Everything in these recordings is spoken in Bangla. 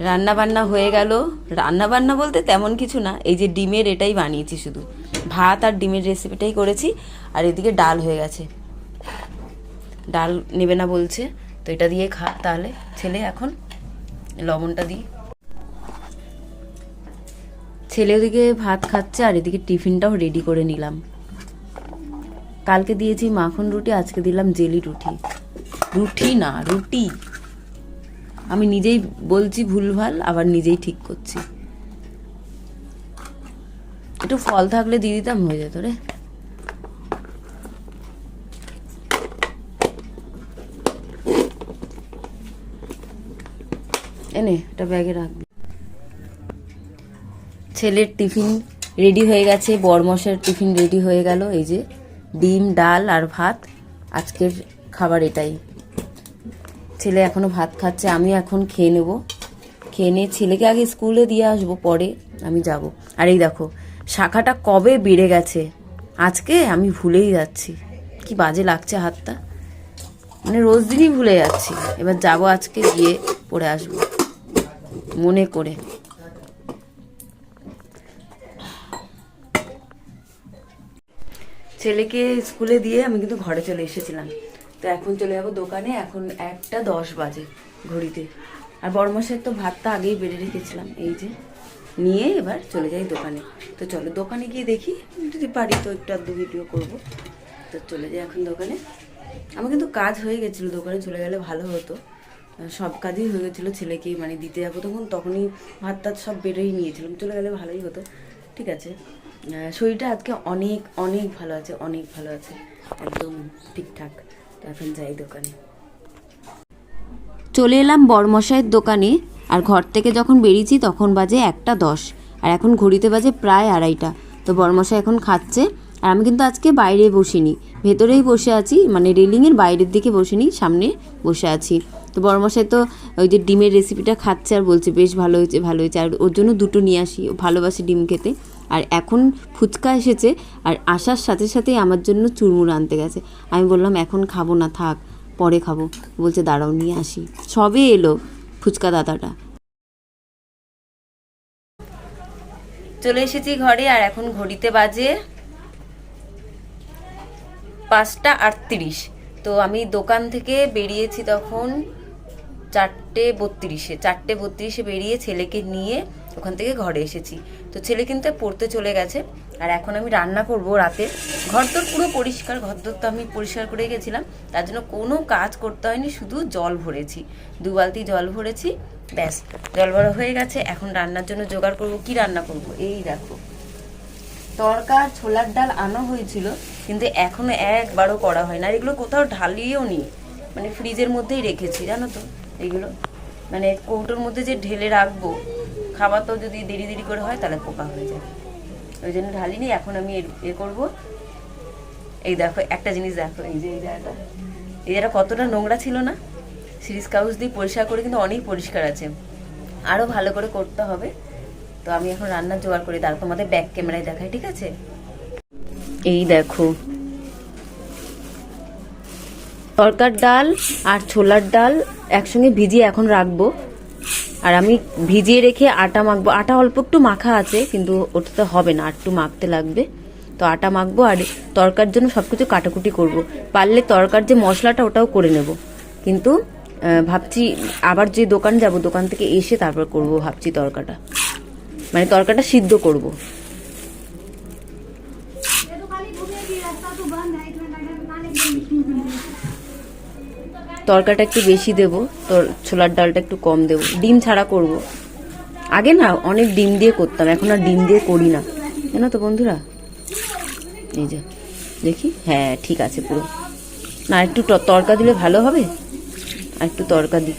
রান্না বান্না হয়ে গেল। রান্না বান্না বলতে তেমন কিছু না, এই যে ডিমের এটাই বানিয়েছি শুধু। ভাত আর ডিমের রেসিপিটাই করেছি, আর এদিকে ডাল হয়ে গেছে। ডাল নেবে না বলছে, তো এটা দিয়ে খা। তাহলে ছেলে এখন লবণটা দিই। ছেলে ওদিকে ভাত খাচ্ছে, আর এদিকে টিফিনটাও রেডি করে নিলাম। কালকে দিয়েছি মাখন রুটি, আজকে দিলাম জেলি রুটি। রুটি না, রুটি। আমি নিজেই বলছি ভুলভাল, আবার নিজেই ঠিক করছি। একটু ফল থাকলে দিয়ে দিতাম, হয়ে যেত রে। এনে এটা ব্যাগে রাখবি ছেলের টিফিন রেডি হয়ে গেছে, বরমশের টিফিন রেডি হয়ে গেল, এই যে ডিম, ডাল আর ভাত। আজকের খাবার এটাই। ছেলে এখনও ভাত খাচ্ছে, আমি এখন খেয়ে নেব। খেয়ে নিয়ে ছেলেকে আগে স্কুলে দিয়ে আসব, পরে আমি যাব। আর এই দেখো, শাখাটা কবে বেড়ে গেছে? আজকে আমি ভুলেই যাচ্ছি। কি বাজে লাগছে হাতটা। মানে রোজ দিনই ভুলে যাচ্ছি। এবার যাব আজকে, গিয়ে পড়ে আসব। মনে করে। ছেলেকে স্কুলে দিয়ে আমি কিন্তু ঘরে চলে এসেছিলাম। তো এখন চলে যাব দোকানে, এখন একটা দশ বাজে ঘড়িতে। আর বড়মশের তো ভাতটা আগেই বেড়ে রেখেছিলাম, এই যে নিয়ে এবার চলে যাই দোকানে। তো চলো দোকানে গিয়ে দেখি, যদি পারি তো একটু আধটু ভিডিও করব। তো চলে যাই এখন দোকানে। আমার কিন্তু কাজ হয়ে গেছিল, দোকানে চলে গেলে ভালো হতো। সব কাজই হয়ে গেছিল ছেলেকে মানে দিতে যাব, তখন তখনই ভাত টাত সব বেড়েই নিয়েছিলাম, চলে গেলে ভালোই হতো। ঠিক আছে। শরীরটা আজকে অনেক অনেক ভালো আছে, অনেক ভালো আছে, একদম ঠিকঠাক। এখন যাই দোকানে। চলে এলাম বড়মশাইয়ের দোকানে, আর ঘর থেকে যখন বেরিয়েছি তখন বাজে একটা দশ, আর এখন ঘড়িতে বাজে প্রায় আড়াইটা। তো বড়মশাই এখন খাচ্ছে, আর আমি কিন্তু আজকে বাইরে বসিনি, ভেতরেই বসে আছি মানে রেলিংয়ের বাইরের দিকে বসিনি, সামনে বসে আছি। তো বড়মশাই তো ওই যে ডিমের রেসিপিটা খাচ্ছে আর বলছে, বেশ ভালো হয়েছে ভালো হয়েছে। আর ওর জন্য দুটো নিয়ে আসি ভালোবাসে ডিম খেতে। আর এখন ফুচকা এসেছে আর আসার সাথে সাথেই আমার জন্য চুরমুর আনতে গেছে। আমি বললাম, এখন খাব না, থাক, পরে খাব। বলছে, দাঁড়াও, নিয়ে আসি। সবে এলো ফুচকা দাদাটা। চলে এসেছি ঘরে, আর এখন ঘড়িতে বাজে পাঁচটা আটত্রিশ। তো আমি দোকান থেকে বেরিয়েছি তখন চারটে বত্রিশে। চারটে বত্রিশে বেরিয়ে ছেলেকে নিয়ে ওখান থেকে ঘরে এসেছি। তো ছেলে কিন্তু পড়তে চলে গেছে। আর এখন আমি রান্না করব রাতে। ঘর তোর পুরো পরিষ্কার, ঘর তোর তো আমি পরিষ্কার করে গেছিলাম। তার জন্য কোনো কাজ করতে হয়নি, শুধু জল ভরেছি। দু বালতি জল ভরেছি, ব্যাস। জল ভরা হয়ে গেছে, এখন রান্নার জন্য জোগাড় করব। কি রান্না করব? এই দেখো। তরকা ছোলার ডাল আনা হয়েছিল, কিন্তু এখনও একবারও করা হয় না আর এগুলো কোথাও ঢালিয়েও নি। মানে ফ্রিজের মধ্যেই রেখেছি, জানো তো? এগুলো মানে কৌটোর মধ্যে যে ঢেলে রাখব তো যদি দেরি দেরি করে হয়, তাহলে পোকা হয়ে যায়। ওই জন্য ঢালিনি এখন আমি এ করব। এই দেখো, একটা জিনিস দেখো, এই যে এই জায়গাটা। এই জায়গাটা কতটা নোংরা ছিল না? সিরিজ কাগজ দিয়ে পরিষ্কার করে কিন্তু অনেক পরিষ্কার আছে। আরও ভালো করে করতে হবে। তো আমি এখন রান্নার জোগাড় করি, তারপর তোমাদের ব্যাক ক্যামেরায় দেখাই, ঠিক আছে? এই দেখো। তরকার ডাল আর ছোলার ডাল একসঙ্গে ভিজিয়ে এখন রাখব। আর আমি ভিজিয়ে রেখে আটা মাখবো। আটা অল্প একটু মাখা আছে, কিন্তু ওটাতে হবে না, আর একটু মাখতে লাগবে। তো আটা মাখবো আর তরকার জন্য সব কিছু কাটাকুটি করব। পারলে তরকার যে মশলাটা ওটাও করে নেব। কিন্তু ভাবছি আবার যে দোকান যাব, দোকান থেকে এসে তারপর করব ভাবছি তরকাটা। মানে তরকাটা সিদ্ধ করব। তরকাটা একটু বেশি দেব, তোর ছোলার ডালটা একটু কম দেব। ডিম ছাড়া করব। আগে না, অনেক ডিম দিয়ে করতাম, এখন আর ডিম দিয়ে করি না। জানো তো বন্ধুরা? এই যে, দেখি? হ্যাঁ ঠিক আছে পুরো। না, একটু তরকা দিলে ভালো হবে? আর একটু তরকা দিই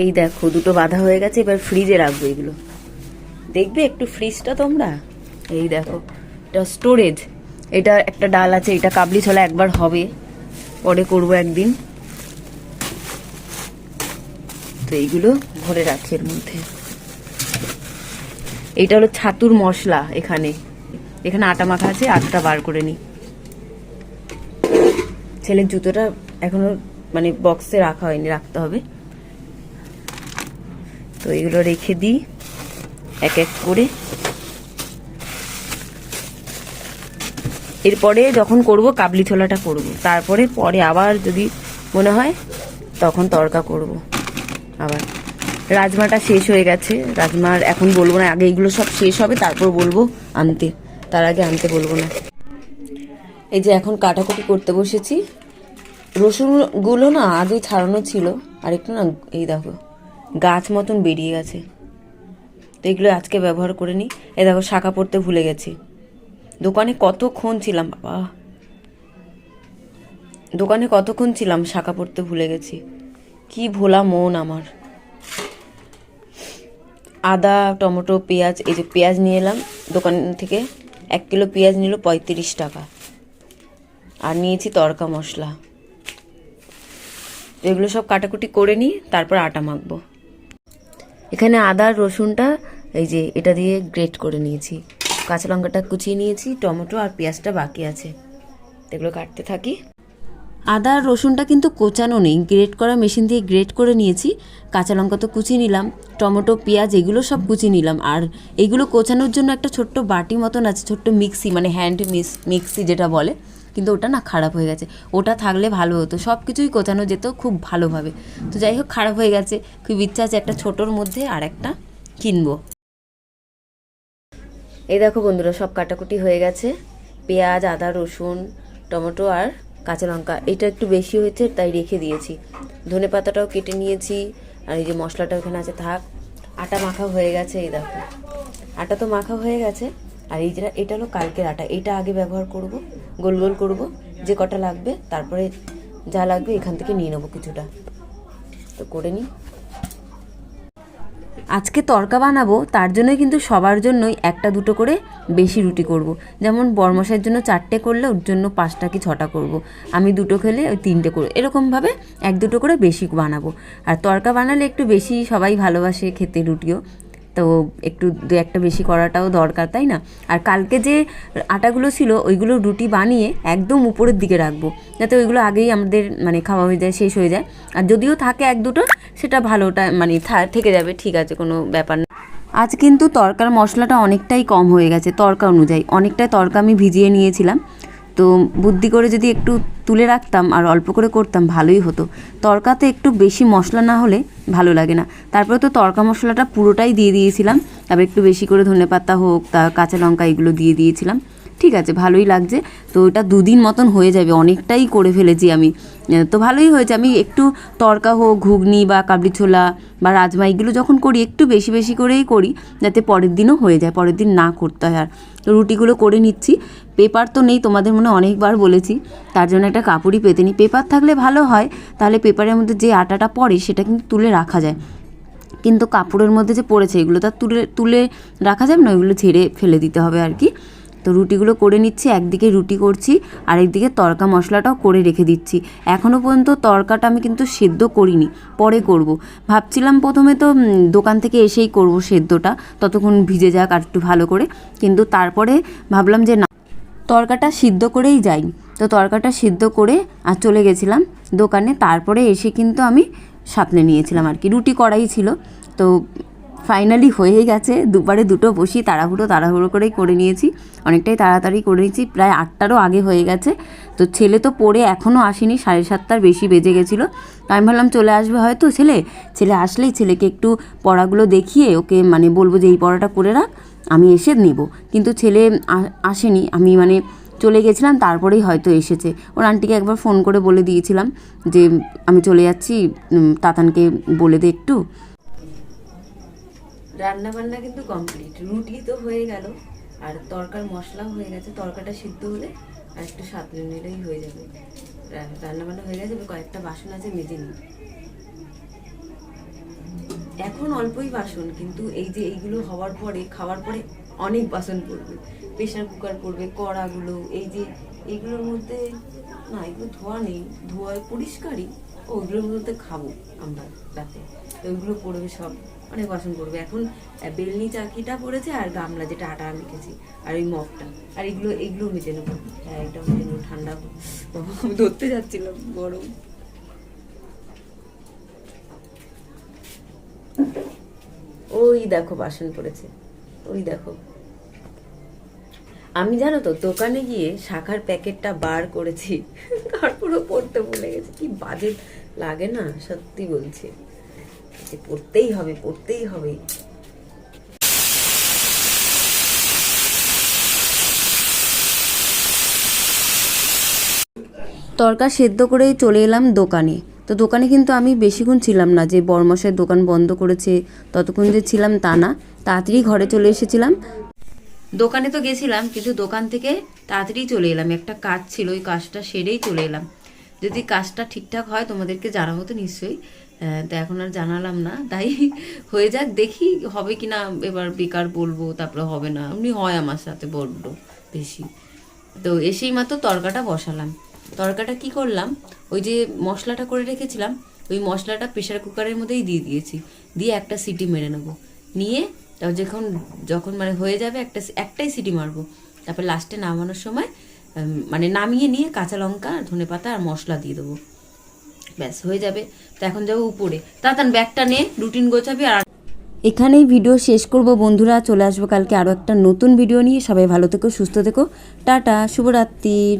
এই দেখো, দুটো বাঁধা হয়ে গেছে, এবার ফ্রিজে রাখব এগুলো। দেখবে একটু ফ্রিজটা তোমরা? এই দেখো, এটা স্টোরেজ এটা একটা ডাল আছে, এটা কাবলি ছোলা একবার হবে। পরে করব একদিন। তো এইগুলো ভরে রাখি এর মধ্যে। এটা হলো ছাতুর মশলা এখানে। এখানে আটা মাখা আছে, আটাটা বার করে নি ছেলের জুতোটা এখনও মানে বক্সে রাখা হয়নি, রাখতে হবে। তো এগুলো রেখে দিই, এক এক করে। এরপরে যখন করব, কাবলি ছোলাটা করব। তারপরে, পরে আবার যদি মনে হয়, তখন তড়কা করব। আবার। রাজমাটা শেষ হয়ে গেছে। রাজমার এখন বলব না, আগে এগুলো সব শেষ হবে, তারপর বলব আনতে। তার আগে আনতে বলব না। এই যে এখন কাটাকুটি করতে বসেছি। রসুনগুলো না আগে ছাড়ানো ছিল। আর একটু না, এই দেখো, গাছ মতন বেরিয়ে গেছে। তো এগুলো আজকে ব্যবহার করে নিই। এই দেখো, শাখা পড়তে ভুলে গেছি। দোকানে কতক্ষণ ছিলাম, বাবা। দোকানে কতক্ষণ ছিলাম, শাখা পড়তে ভুলে গেছি। কি ভোলা মন আমার। আদা, টমেটো, পেঁয়াজ, এই যে পেঁয়াজ নিয়ে এলাম, দোকান থেকে এক কিলো পেঁয়াজ নিল পঁয়ত্রিশ টাকা। আর নিয়েছি তড়কা মশলা। এগুলো সব কাটাকুটি করে নিই তারপর আটা মাখবো। এখানে আদা, রসুনটা, এই যে এটা দিয়ে গ্রেট করে নিয়েছি। কাঁচা লঙ্কাটা কুচিয়ে নিয়েছি, টমেটো আর পেঁয়াজটা বাকি আছে। এগুলো কাটতে থাকি। আদা আর রসুনটা কিন্তু কোচানো নেই। গ্রেট করা মেশিন দিয়ে গ্রেট করে নিয়েছি। কাঁচা লঙ্কা তো কুচিয়ে নিলাম, টমেটো, পেঁয়াজ, এগুলো সব কুচিয়ে নিলাম। আর এগুলো কোচানোর জন্য একটা ছোট্ট বাটি মতন আছে, ছোট্ট মিক্সি মানে হ্যান্ড মিক্সি যেটা বলে। কিন্তু ওটা না খারাপ হয়ে গেছে। ওটা থাকলে ভালো হতো। সব কিছুই কোচানো যেত খুব ভালোভাবে। তো যাই হোক, খারাপ হয়ে গেছে। খুব ইচ্ছা আছে একটা ছোটোর মধ্যে আর একটা কিনবো। এই দেখো বন্ধুরা, সব কাটাকুটি হয়ে গেছে। পেঁয়াজ, আদা, রসুন, টমেটো আর কাঁচা লঙ্কা, এটা একটু বেশি হয়েছে, তাই রেখে দিয়েছি। ধনে পাতাটাও কেটে নিয়েছি, আর এই যে মশলাটা ওখানে আছে, থাক। আটা মাখা হয়ে গেছে, এই দেখো। আটা তো মাখা হয়ে গেছে, আর এই যেটা এটা হলো কালকের আটা। এটা আগে ব্যবহার করব, গোল গোল করব, যে কটা লাগবে, তারপরে যা লাগবে এখান থেকে নিয়ে নেব কিছুটা। তো করে নিই। আজকে তরকা বানাবো, তার জন্যই কিন্তু সবার জন্যই একটা দুটো করে বেশি রুটি করব। যেমন বরমশাইয়ের জন্য চারটে করলে ওর জন্য পাঁচটা কি ছটা করব। আমি দুটো খেলে ওই তিনটে করব এরকমভাবে এক দুটো করে বেশি বানাবো আর তরকা বানালে একটু বেশি সবাই ভালোবাসে খেতে রুটিও তো একটু দু একটা বেশি করাটাও দরকার, তাই না? আর কালকে যে আটাগুলো ছিল, ওইগুলো রুটি বানিয়ে একদম উপরের দিকে রাখব, যাতে ওইগুলো আগেই আমাদের মানে খাওয়া হয়ে যায়, শেষ হয়ে যায়। আর যদিও থাকে এক দুটো, সেটা ভালোটা মানে থেকে যাবে, ঠিক আছে, কোনো ব্যাপার না। আজ কিন্তু তরকার মশলাটা অনেকটাই কম হয়ে গেছে, তরকা অনুযায়ী। অনেকটাই তরকা আমি ভিজিয়ে নিয়েছিলাম। তো বুদ্ধি করে যদি একটু তুলে রাখতাম আর অল্প করে করতাম, ভালোই হতো। তরকাতে একটু বেশি মশলা না হলে ভালো লাগে না। তারপরে তো তরকা মশলাটা পুরোটাই দিয়ে দিয়েছিলাম। তারপর একটু বেশি করে ধনে পাতা হোক, তা কাঁচা লঙ্কা এগুলো দিয়ে দিয়েছিলাম। ঠিক আছে, ভালোই লাগছে। তো ওটা দুদিন মতন হয়ে যাবে, অনেকটাই করে ফেলেছি আমি। তো ভালোই হয়েছে, আমি একটু তরকা হোক, ঘুগনি বা কাবলি ছোলা বা রাজমা, এগুলো যখন করি, একটু বেশি বেশি করেই করি, যাতে পরের দিনও হয়ে যায়, পরের দিন না করতে হয়। আর রুটিগুলো করে নিচ্ছি। পেপার তো নেই, তোমাদের মনে অনেকবার বলেছি, তার জন্য একটা কাপড়ই পেতে নিই। পেপার থাকলে ভালো হয়, তাহলে পেপারের মধ্যে যে আটাটা পড়ে, সেটা কিন্তু তুলে রাখা যায়। কিন্তু কাপড়ের মধ্যে যে পড়েছে, এগুলো তো আর তুলে তুলে রাখা যাবে না ওইগুলো ঝেড়ে ফেলে দিতে হবে আর কি। তো রুটিগুলো করে নিচ্ছি, একদিকে রুটি করছি আর একদিকে তড়কা মশলাটাও করে রেখে দিচ্ছি। এখনও পর্যন্ত তরকাটা আমি কিন্তু সেদ্ধ করিনি, পরে করব। ভাবছিলাম প্রথমে তো দোকান থেকে এসেই করব সেদ্ধটা, ততক্ষণ ভিজে যাক আর একটু ভালো করে। কিন্তু তারপরে ভাবলাম যে না, তরকাটা সিদ্ধ করেই যাই। তো তরকাটা সিদ্ধ করে আর চলে গেছিলাম দোকানে, তারপরে এসে কিন্তু আমি সাঁতলে নিয়েছিলাম আর কি। রুটি করাই ছিল, তো ফাইনালি হয়ে গেছে। দুপারে দুটো বসি তাড়াহুড়ো তাড়াহুড়ো করেই করে নিয়েছি। অনেকটাই তাড়াতাড়ি করে নিয়েছি। প্রায় আটটারও আগে হয়ে গেছে। তো ছেলে তো পড়ে এখনও আসেনি, সাড়ে সাতটার বেশি বেজে গেছিল। তো আমি ভাবলাম চলে আসবে হয়তো ছেলে। ছেলে আসলেই ছেলেকে একটু পড়াগুলো দেখিয়ে ওকে মানে বলব যে এই পড়াটা করে রাখ, আমি এসে নেব। কিন্তু ছেলে আসেনি। আমি মানে চলে গেছিলাম, তারপরেই হয়তো এসেছে। ওর আন্টিকে একবার ফোন করে বলে দিয়েছিলাম যে, আমি চলে যাচ্ছি তাতানকে বলে দে একটু। রান্না বান্না কিন্তু কমপ্লিট রুটি তো হয়ে গেল, আর তরকার মশলাও হয়ে গেছে। তরকাটা সিদ্ধ হলে আর একটু সাঁতলে নিলেই হয়ে যাবে। রান্না বান্না হয়ে গেছে কয়েকটা বাসন আছে মেজে নিই। এখন অল্পই বাসন, কিন্তু এই যে এইগুলো হওয়ার পরে, খাওয়ার পরে অনেক বাসন পড়বে। প্রেশার কুকার পড়বে, কড়াগুলো, এই যে এগুলোর মধ্যে, না, এগুলো ধোয়া নেই ধোয়া পরিষ্কারই ও ওগুলোর মধ্যে খাব আমরা রাতে। ওইগুলো পড়বে সব। অনেক বাসন পড়বে এখন বেলনি চাকিটা পড়েছে আর গামলা যেটা আটা মেখেছি, আর ওই মগটা। আর এগুলো এগুলো মেজে নেব। হ্যাঁ এটা মেজে নেব, ঠান্ডা ধরতে যাচ্ছিলাম, গরম। ওই দেখো, বাসন পড়েছে। ওই দেখো। আমি জানো তো, দোকানে গিয়ে শাখার প্যাকেটটা বার করেছি। তারপরেও পড়তে ভুলে গেছি। কি বাজে লাগে না, সত্যি বলছি। যে পড়তেই হবে পড়তেই হবে। তরকা সেদ্ধ করেই চলে এলাম দোকানে। তো দোকানে কিন্তু আমি বেশিক্ষণ ছিলাম না, যে বরমশের দোকান বন্ধ করেছে, ততক্ষণ যে ছিলাম তা না। তাড়াতাড়ি ঘরে চলে এসেছিলাম। দোকানে তো গেছিলাম, কিন্তু দোকান থেকে তাড়াতাড়ি চলে এলাম। একটা কাজ ছিল, ওই কাজটা সেরেই চলে এলাম। যদি কাজটা ঠিকঠাক হয়, তোমাদেরকে জানাব তো নিশ্চয়ই। তো এখন আর জানালাম না। তাই হয়ে যাক, দেখি হবে কি না এবার বেকার বলব, তারপরে হবে না। এমনি হয় আমার সাথে বড্ড বেশি। তো এসেই মাত্র তরকাটা বসালাম। তরকাটা কি করলাম? ওই যে মশলাটা করে রেখেছিলাম, ওই মশলাটা প্রেশার কুকারের মধ্যেই দিয়ে দিয়েছি। দিয়ে একটা সিটি মেরে নেব। নিয়ে তারপর যখন যখন মানে হয়ে যাবে একটা, একটাই সিটি মারবো। তারপর লাস্টে নামানোর সময় মানে নামিয়ে নিয়ে কাঁচা লঙ্কা, ধনে পাতা আর মশলা দিয়ে দেবো। ব্যাস, হয়ে যাবে। তো এখন যাব উপরে। তাড়াতাড়ি ব্যাগটা নে, রুটিন গোছাবি আর এখানেই ভিডিও শেষ করব, বন্ধুরা। চলে আসব কালকে আরও একটা নতুন ভিডিও নিয়ে। সবাই ভালো থেকো, সুস্থ থেকো। টাটা, শুভরাত্রির।